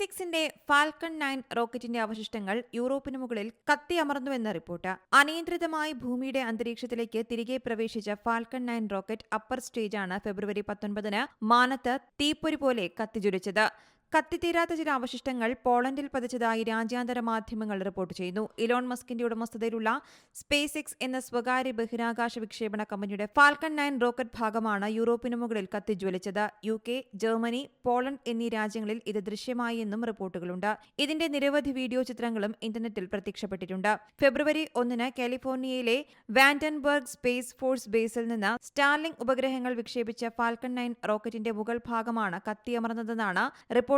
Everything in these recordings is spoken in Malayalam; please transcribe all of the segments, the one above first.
സ്പേസ് എക്സിന്റെ ഫാൽക്കൺ നയൻ റോക്കറ്റിന്റെ അവശിഷ്ടങ്ങൾ യൂറോപ്പിന് മുകളിൽ കത്തിയമർന്നുവെന്ന റിപ്പോർട്ട്. അനിയന്ത്രിതമായി ഭൂമിയുടെ അന്തരീക്ഷത്തിലേക്ക് തിരികെ പ്രവേശിച്ച ഫാൽക്കൺ നയൻ റോക്കറ്റ് അപ്പർ സ്റ്റേജാണ് ഫെബ്രുവരി പത്തൊൻപതിന് മാനത്ത് തീപ്പൊരി പോലെ കത്തിജ്വലിച്ചത്. കത്തിത്തീരാത്ത ചില അവശിഷ്ടങ്ങൾ പോളണ്ടിൽ പതിച്ചതായി രാജ്യാന്തര മാധ്യമങ്ങൾ റിപ്പോർട്ട് ചെയ്യുന്നു. ഇലോൺ മസ്കിന്റെ ഉടമസ്ഥതയിലുള്ള സ്പേസ് എക്സ് എന്ന സ്വകാര്യ ബഹിരാകാശ വിക്ഷേപണ കമ്പനിയുടെ ഫാൽക്കൺ നയൻ റോക്കറ്റ് ഭാഗമാണ് യൂറോപ്പിന് മുകളിൽ കത്തിജ്വലിച്ചത്. യു കെ ജർമ്മനി പോളണ്ട് എന്നീ രാജ്യങ്ങളിൽ ഇത് ദൃശ്യമായി എന്നും റിപ്പോർട്ടുകളുണ്ട്. ഇതിന്റെ നിരവധി വീഡിയോ ചിത്രങ്ങളും ഇന്റർനെറ്റിൽ പ്രത്യക്ഷപ്പെട്ടിട്ടുണ്ട്. ഫെബ്രുവരി ഒന്നിന് കാലിഫോർണിയയിലെ വാൻഡൻബർഗ് സ്പേസ് ഫോഴ്സ് ബേസിൽ നിന്ന് സ്റ്റാർലിംഗ് ഉപഗ്രഹങ്ങൾ വിക്ഷേപിച്ച ഫാൽക്കൺ നയൻ റോക്കറ്റിന്റെ മുകൾ ഭാഗമാണ് കത്തിയമർന്നതെന്നാണ്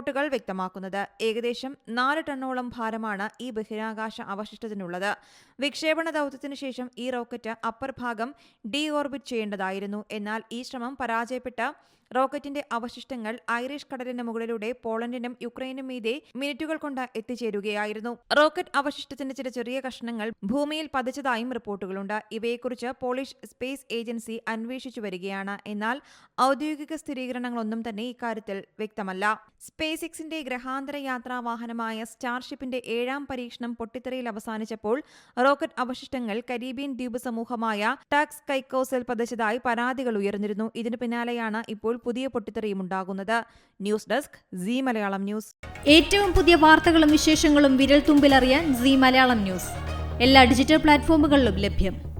റിപ്പോർട്ടുകൾ വ്യക്തമാക്കുന്നത്. ഏകദേശം നാല് ടണ്ണോളം ഭാരമാണ് ഈ ബഹിരാകാശ അവശിഷ്ടത്തിനുള്ളത്. വിക്ഷേപണ ദൗത്യത്തിനു ശേഷം ഈ റോക്കറ്റ് അപ്പർ ഭാഗം ഡി ഓർബിറ്റ് ചെയ്യേണ്ടതായിരുന്നു. എന്നാൽ ഈ ശ്രമം പരാജയപ്പെട്ട റോക്കറ്റിന്റെ അവശിഷ്ടങ്ങൾ ഐറിഷ് കടലിന് മുകളിലൂടെ പോളണ്ടിനും യുക്രൈനും മീതെ മിനിറ്റുകൾ കൊണ്ട് എത്തിച്ചേരുകയായിരുന്നു. റോക്കറ്റ് അവശിഷ്ടത്തിന്റെ ചില ചെറിയ കഷ്ണങ്ങൾ ഭൂമിയിൽ പതിച്ചതായും റിപ്പോർട്ടുകളുണ്ട്. ഇവയെക്കുറിച്ച് പോളിഷ് സ്പേസ് ഏജൻസി അന്വേഷിച്ചു വരികയാണ്. എന്നാൽ ഔദ്യോഗിക സ്ഥിരീകരണങ്ങളൊന്നും തന്നെ ഇക്കാര്യത്തിൽ വ്യക്തമല്ല. സ്പേസ് എക്സിന്റെ ഗ്രഹാന്തര യാത്രാ വാഹനമായ സ്റ്റാർഷിപ്പിന്റെ ഏഴാം പരീക്ഷണം പൊട്ടിത്തെറിയിൽ അവസാനിച്ചപ്പോൾ റോക്കറ്റ് അവശിഷ്ടങ്ങൾ കരീബിയൻ ദ്വീപ് സമൂഹമായ ടാക്സ് കൈക്കോസിൽ പതിച്ചതായി പരാതികൾ ഉയർന്നിരുന്നു. ഇതിനു പിന്നാലെയാണ് ഇപ്പോൾ പുതിയ പൊട്ടിത്തെറിയും ഉണ്ടാകുന്നത്. News desk C Malayalam news. ഏറ്റവും പുതിയ വാർത്തകളും വിശേഷങ്ങളും വിരൽ തുമ്പിലറിയാൻ സി മലയാളം ന്യൂസ്. എല്ലാ ഡിജിറ്റൽ പ്ലാറ്റ്ഫോമുകളിലും ലഭ്യം.